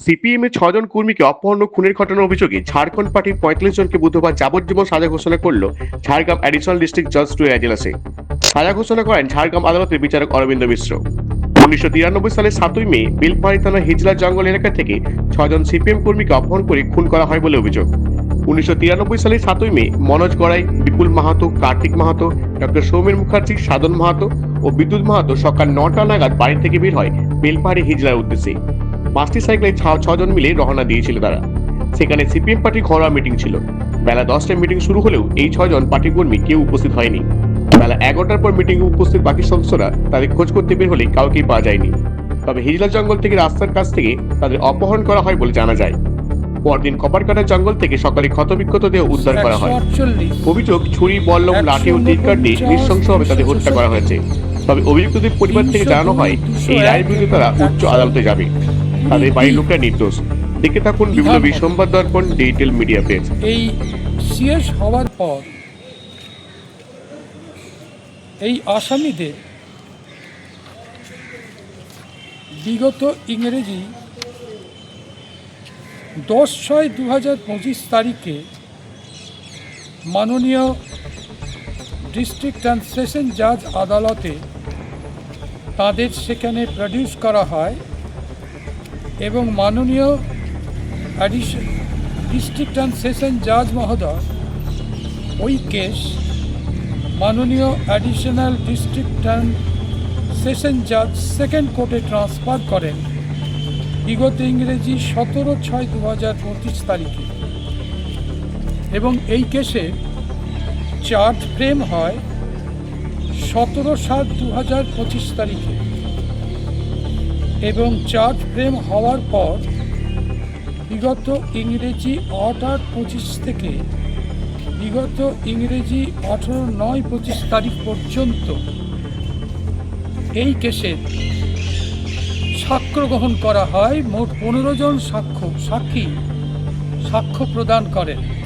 CPM এর ছজন কর্মীকে অপহরণ খুনের ঘটনার অভিযোগে ঝাড়খণ্ড পার্টির পঁয়তাল্লিশ জনকে বুধবার যাবজ্জীবন সাজা ঘোষণা করল ঝাড়গ্রাম অ্যাডিশনাল ডিস্ট্রিক্ট জাজ টু এজেন্সি সাজা ঘোষণা করেন ঝাড়গ্রাম আদালতের বিচারক অরবিন্দ মিশ্র। উনিশশো তিরানব্বই সালের সাতই মে বেলপাহাড়ি থানার হিজলা জঙ্গল এলাকা থেকে ছজন সিপিএম কর্মীকে অপহরণ করে খুন করা হয় বলে অভিযোগ। উনিশশো তিরানব্বই সালের সাতই মে, মনোজ গড়াই, বিপুল মাহাতো, কার্তিক মাহাতো, ডক্টর সৌমেন মুখার্জি, সাধন মাহাতো ও বিদ্যুৎ মাহাতো সকাল নটা নাগাদ বাড়ি থেকে বের হয় বেলপাহাড়ি হিজলার উদ্দেশ্যে। পাঁচটি সাইকেলে ছজন মিলে রওনা দিয়েছিল তারা। সেখানে সিপিএম পার্টির ঘরোয়া মিটিং ছিল। বেলা দশটায় মিটিং শুরু হলেও এই ছজন পার্টি কর্মী কেউ উপস্থিত হয়নি। বেলা এগারোটার পর মিটিং উপস্থিত বাকি সদস্যরা তাদের খোঁজ করতে বের হলে কাউকেই পাওয়া যায়নি। তবে হিজলা জঙ্গল থেকে রাস্তার কাছ থেকে তাদের অপহরণ করা হয় বলে জানা যায়। পরদিন কপারকাটা জঙ্গল থেকে সকালে ক্ষতবিক্ষত দেহ উদ্ধার করা হয়। অভিযোগ ছুরি বল্লম লাঠি ও তীরকার দিয়ে নৃশংসভাবে তাদের হত্যা করা হয়েছে। তবে অভিযুক্তদের পরিবার থেকে জানানো হয় এই রায়ের বিরুদ্ধে তারা উচ্চ আদালতে যাবে। তাদের বাড়ির লোকরা নির্দোষ। দেখে থাকুন বিভিন্ন বিসম্বাদ দর্পণ ডিজিটাল মিডিয়া পেজ। এই শেষ হওয়ার পর এই আসামিদের বিগত ইংরেজি দশ ছয় দু হাজার পঁচিশ তারিখে মাননীয় ডিস্ট্রিক্ট অ্যান্ড সেশন জাজ আদালতে তাদের সেখানে প্রডিউস করা হয়। এবং মাননীয় ডিস্ট্রিক্ট অ্যান্ড সেশন জাজ মহোদয়, ওই কেস মাননীয় অ্যাডিশনাল ডিস্ট্রিক্ট অ্যান্ড সেশন জাজ সেকেন্ড কোর্টে ট্রান্সফার করেন বিগত ইংরেজি সতেরো ছয় দু হাজার পঁচিশ তারিখে। এবং এই কেসে চার্জ ফ্রেম হয় সতেরো সাত দু হাজার পঁচিশ তারিখে। এবং চার্জ ফ্রেম হওয়ার পর বিগত ইংরেজি আট আট পঁচিশ থেকে বিগত ইংরেজি আঠেরো, নয়, পঁচিশ তারিখ পর্যন্ত এই কেসের সাক্ষ্য গ্রহণ করা হয়। মোট পনেরো জন সাক্ষ্য সাক্ষী সাক্ষ্য প্রদান করেন।